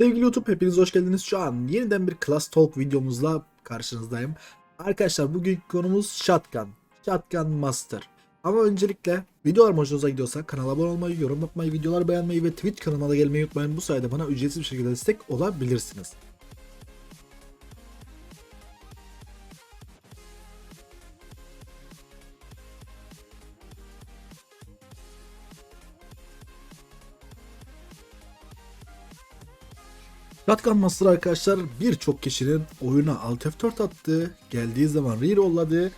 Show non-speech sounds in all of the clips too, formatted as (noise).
Sevgili YouTube hepiniz hoş geldiniz. Şu an yeniden bir Class Talk videomuzla karşınızdayım. Arkadaşlar bugünkü konumuz Shotgun. Shotgun Master. Ama öncelikle videolar hoşunuza gidiyorsa kanala abone olmayı, yorum yapmayı, videoları beğenmeyi ve Twitch kanalıma da gelmeyi unutmayın. Bu sayede bana ücretsiz bir şekilde destek olabilirsiniz. Shotgun Master arkadaşlar birçok kişinin oyuna Alt F4 attığı, geldiği zaman rerolladığı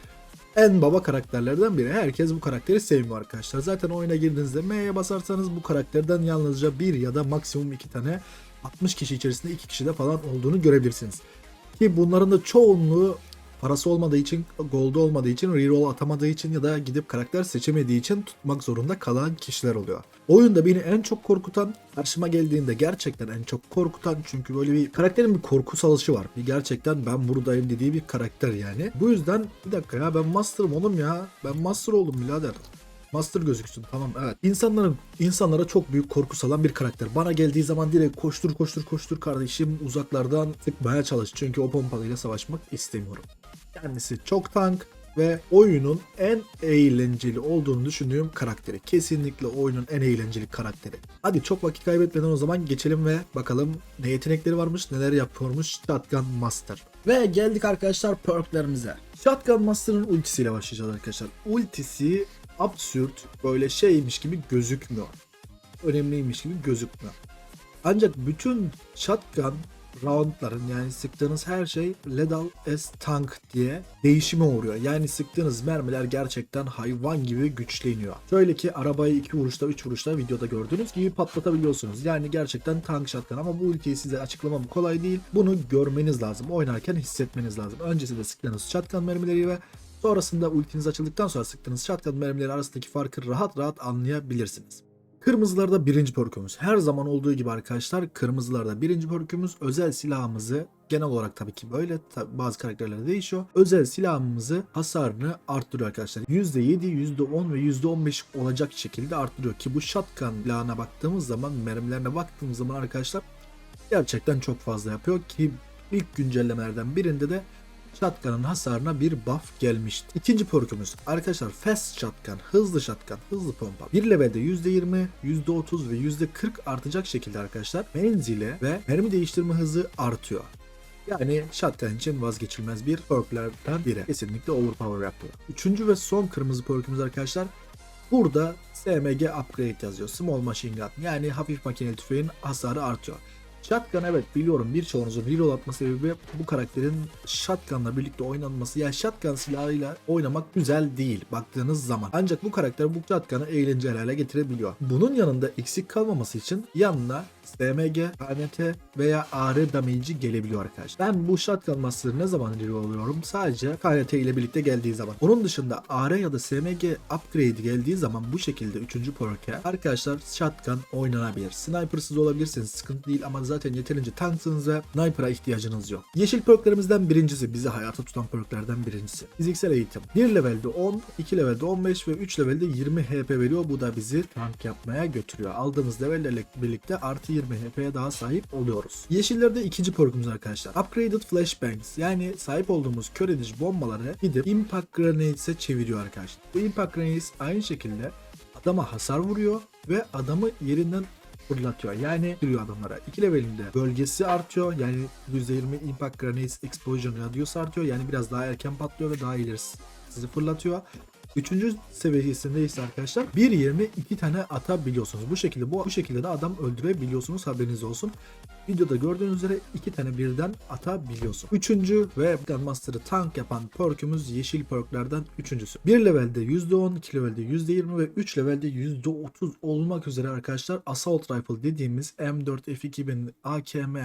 en baba karakterlerden biri. Herkes bu karakteri sevmiyor arkadaşlar. Zaten oyuna girdiğinizde M'ye basarsanız bu karakterden yalnızca bir ya da maksimum iki tane 60 kişi içerisinde iki kişide falan olduğunu görebilirsiniz. Ki bunların da çoğunluğu parası olmadığı için, gold olmadığı için, reroll atamadığı için ya da gidip karakter seçemediği için tutmak zorunda kalan kişiler oluyor. Oyunda beni en çok korkutan, karşıma geldiğinde gerçekten en çok korkutan çünkü böyle bir karakterin bir korku salışı var. Bir gerçekten ben buradayım dediği bir karakter yani. Bu yüzden bir dakika ya ben master'ım oğlum ya. Ben master oldum birader. Master gözüksün tamam evet. İnsanların insanlara çok büyük korku salan bir karakter. Bana geldiği zaman direkt koştur koştur koştur kardeşim uzaklardan sıkmaya çalış. Çünkü o pompalıyla savaşmak istemiyorum. Kendisi çok tank ve oyunun en eğlenceli olduğunu düşündüğüm karakteri. Kesinlikle oyunun en eğlenceli karakteri. Hadi çok vakit kaybetmeden o zaman geçelim ve bakalım ne yetenekleri varmış, neler yapıyormuş Shotgun Master. Ve geldik arkadaşlar perklerimize. Shotgun Master'ın ultisiyle başlayacağız arkadaşlar. Ultisi absürt böyle şeymiş gibi gözükmüyor. Önemliymiş gibi gözükmüyor. Ancak bütün shotgun roundların yani sıktığınız her şey lethal as tank diye değişime uğruyor. Yani sıktığınız mermiler gerçekten hayvan gibi güçleniyor. Şöyle ki arabayı iki vuruşta üç vuruşta videoda gördüğünüz gibi patlatabiliyorsunuz. Yani gerçekten tank shotgun ama bu ülkeyi size açıklamam kolay değil. Bunu görmeniz lazım. Oynarken hissetmeniz lazım. Öncesinde sıktığınız shotgun mermileri ve Sonrasında ultiniz açıldıktan sonra sıktığınız shotgun mermileri arasındaki farkı rahat rahat anlayabilirsiniz. Kırmızılarda birinci perkümüz. Her zaman olduğu gibi arkadaşlar kırmızılarda birinci perkümüz özel silahımızı genel olarak tabii ki böyle tabii bazı karakterlerde değişiyor. Özel silahımızı hasarını arttırıyor arkadaşlar. %7, %10 ve %15 olacak şekilde arttırıyor ki bu shotgun silahına baktığımız zaman mermilerine baktığımız zaman arkadaşlar gerçekten çok fazla yapıyor ki ilk güncellemelerden birinde de Shotgun'ın hasarına bir buff gelmişti. İkinci perkümüz arkadaşlar Fast Shotgun, hızlı shotgun, hızlı pompa. Bir levelde %20, %30 ve %40 artacak şekilde arkadaşlar menzili ve mermi değiştirme hızı artıyor. Yani shotgun için vazgeçilmez bir perklerden biri. Kesinlikle overpower yapıyor. Üçüncü ve son kırmızı perkümüz arkadaşlar Burada SMG upgrade yazıyor. Small machine gun yani hafif makineli tüfeğin hasarı artıyor. Shotgun evet biliyorum birçoğunuzun reload atma sebebi bu karakterin Shotgun'la birlikte oynanması. Yani Shotgun silahıyla oynamak güzel değil baktığınız zaman. Ancak bu karakter bu Shotgun'ı eğlenceli hale getirebiliyor. Bunun yanında eksik kalmaması için yanına SMG, KNT veya AR damage'i gelebiliyor arkadaşlar. Ben bu Shotgun Master'ı ne zaman reload alıyorum? Sadece KNT ile birlikte geldiği zaman. Onun dışında AR ya da SMG upgrade geldiği zaman bu şekilde 3. perk'e arkadaşlar Shotgun oynanabilir. Sniper'sız olabilirsiniz sıkıntı değil ama zaten yeterince tanksınız ve sniper'a ihtiyacınız yok. Yeşil perklerimizden birincisi bizi hayata tutan perklerden birincisi. Fiziksel eğitim. 1 levelde 10, 2 levelde 15 ve 3 levelde 20 HP veriyor. Bu da bizi tank yapmaya götürüyor. Aldığımız levellerle birlikte artı 20 HP'ye daha sahip oluyoruz. Yeşillerde ikinci perkümüz arkadaşlar. Upgraded Flashbangs yani sahip olduğumuz kör edici bombaları gidip Impact Grenades'e çeviriyor arkadaşlar. Bu Impact Grenades aynı şekilde adama hasar vuruyor ve adamı yerinden fırlatıyor. Yani duruyor adamlara. 2 levelinde bölgesi artıyor. Yani %20 Impact Grenades Explosion Radius artıyor. Yani biraz daha erken patlıyor ve daha ileri sizi fırlatıyor. Üçüncü seviyesinde ise arkadaşlar bir yerine iki tane atabiliyorsunuz. Bu şekilde bu, bu şekilde de adam öldürebiliyorsunuz haberiniz olsun. Videoda gördüğünüz üzere iki tane birden atabiliyorsun. Üçüncü ve Gunmaster'ı tank yapan perkümüz yeşil perklerden üçüncüsü. Bir levelde %10, iki levelde %20 ve 3 levelde %30 olmak üzere arkadaşlar Assault Rifle dediğimiz M4 F2000 AKM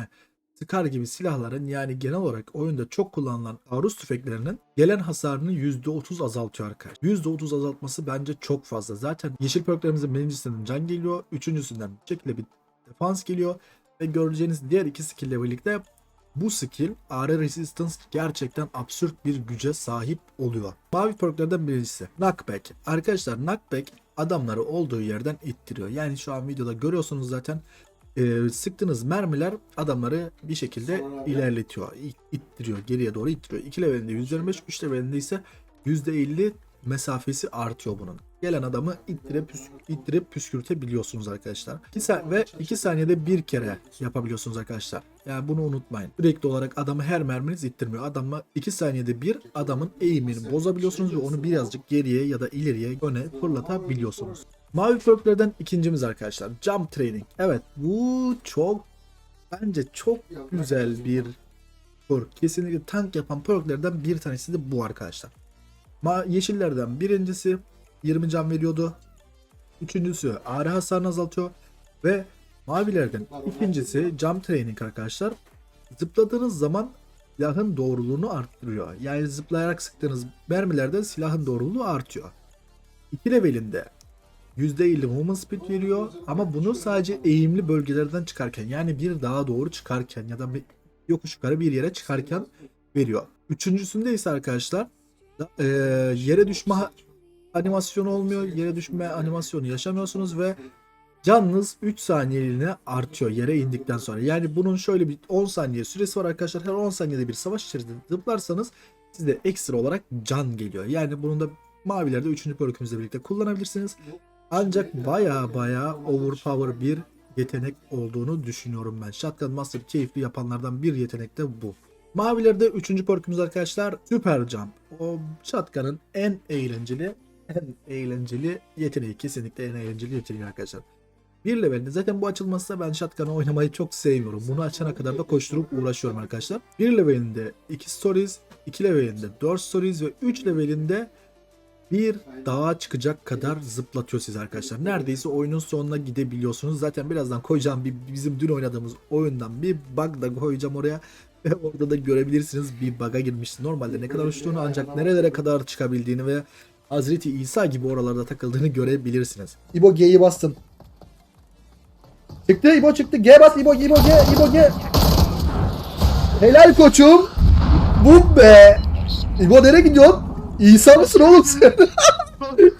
Scar gibi silahların yani genel olarak oyunda çok kullanılan taarruz tüfeklerinin gelen hasarını %30 azaltıyor arkadaşlar. %30 azaltması bence çok fazla. Zaten yeşil perklerimizin birincisinden can geliyor. Üçüncüsünden bir şekilde bir defans geliyor. Ve göreceğiniz diğer iki skill ile birlikte bu skill AR Resistance gerçekten absürt bir güce sahip oluyor. Mavi perklerden birincisi Knockback. Arkadaşlar Knockback adamları olduğu yerden ittiriyor. Yani şu an videoda görüyorsunuz zaten e, sıktığınız mermiler adamları bir şekilde ilerletiyor. it- ittiriyor. Geriye doğru ittiriyor. 2 levelinde 125, 3 levelinde ise %50 mesafesi artıyor bunun. Gelen adamı ittirip, ittirip püskürtebiliyorsunuz arkadaşlar. 2 sa- ve 2 saniyede bir kere yapabiliyorsunuz arkadaşlar. Yani bunu unutmayın. Sürekli olarak adamı her merminiz ittirmiyor. Adamı 2 saniyede bir adamın eğimini bozabiliyorsunuz ve onu birazcık geriye ya da ileriye öne fırlatabiliyorsunuz. Mavi perklerden ikincimiz arkadaşlar. Jump Training. Evet bu çok bence çok güzel bir perk. Kesinlikle tank yapan perklerden bir tanesi de bu arkadaşlar. Ma yeşillerden birincisi 20 can veriyordu. Üçüncüsü ağrı hasarını azaltıyor. Ve mavilerden ikincisi jump training arkadaşlar. Zıpladığınız zaman silahın doğruluğunu arttırıyor. Yani zıplayarak sıktığınız mermilerde silahın doğruluğu artıyor. 2 levelinde %50 movement speed veriyor ama bunu sadece eğimli bölgelerden çıkarken yani bir dağa doğru çıkarken ya da bir yokuş yukarı bir yere çıkarken veriyor. Üçüncüsünde ise arkadaşlar da- eee, yere düşme animasyonu olmuyor. Yere düşme animasyonu yaşamıyorsunuz ve canınız 3 saniyeliğine artıyor yere indikten sonra. Yani bunun şöyle bir 10 saniye süresi var arkadaşlar. Her 10 saniyede bir savaş içerisinde zıplarsanız size ekstra olarak can geliyor. Yani bunun da mavilerde 3. perkümüzle birlikte kullanabilirsiniz. Ancak baya baya overpower bir yetenek olduğunu düşünüyorum ben. Shotgun Master keyifli yapanlardan bir yetenek de bu. Mavilerde 3. perkümüz arkadaşlar Super Jump. O Shotgun'ın en eğlenceli en eğlenceli yeteneği. Kesinlikle en eğlenceli yeteneği arkadaşlar. Bir levelinde zaten bu açılmazsa ben Shotgun'ı oynamayı çok sevmiyorum. Bunu açana kadar da koşturup uğraşıyorum arkadaşlar. Bir levelinde 2 stories, 2 levelinde 4 stories ve 3 levelinde bir dağa çıkacak kadar zıplatıyor sizi arkadaşlar. Neredeyse oyunun sonuna gidebiliyorsunuz. Zaten birazdan koyacağım bir bizim dün oynadığımız oyundan bir bug da koyacağım oraya. Ve orada da görebilirsiniz bir bug'a girmişti. Normalde ne kadar uçtuğunu ancak nerelere kadar çıkabildiğini ve Hazreti İsa gibi oralarda takıldığını görebilirsiniz. İbo G'yi bastın. Çıktı İbo çıktı. G bas İbo İbo G İbo G. Helal koçum. Bu be. İbo nereye gidiyorsun? İsa mısın oğlum sen?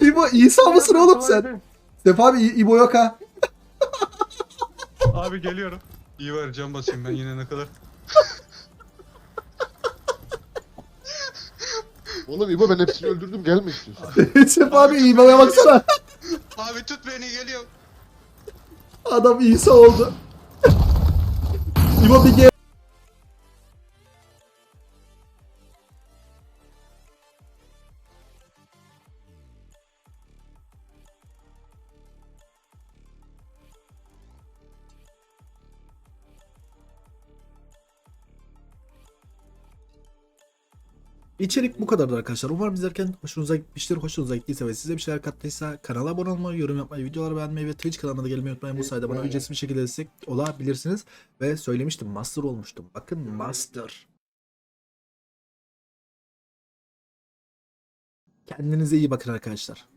(laughs) İbo İsa mısın oğlum sen? Sefa abi İ- İbo yok ha. Abi geliyorum. İyi var can basayım ben yine ne kadar. Oğlum İbo ben hepsini öldürdüm gelme istiyorsan. (laughs) Sefa abi İbo'ya baksana. Abi tut beni geliyor. Adam İsa oldu. İbo bir G. İçerik bu kadardı arkadaşlar. Umarım izlerken hoşunuza gitmiştir. Hoşunuza gittiyse ve size bir şeyler kattıysa kanala abone olmayı, yorum yapmayı, videoları beğenmeyi ve Twitch kanalına da gelmeyi unutmayın. Bu sayede bana ücretsiz bir şekilde destek olabilirsiniz. Ve söylemiştim Master olmuştum. Bakın Master. Kendinize iyi bakın arkadaşlar.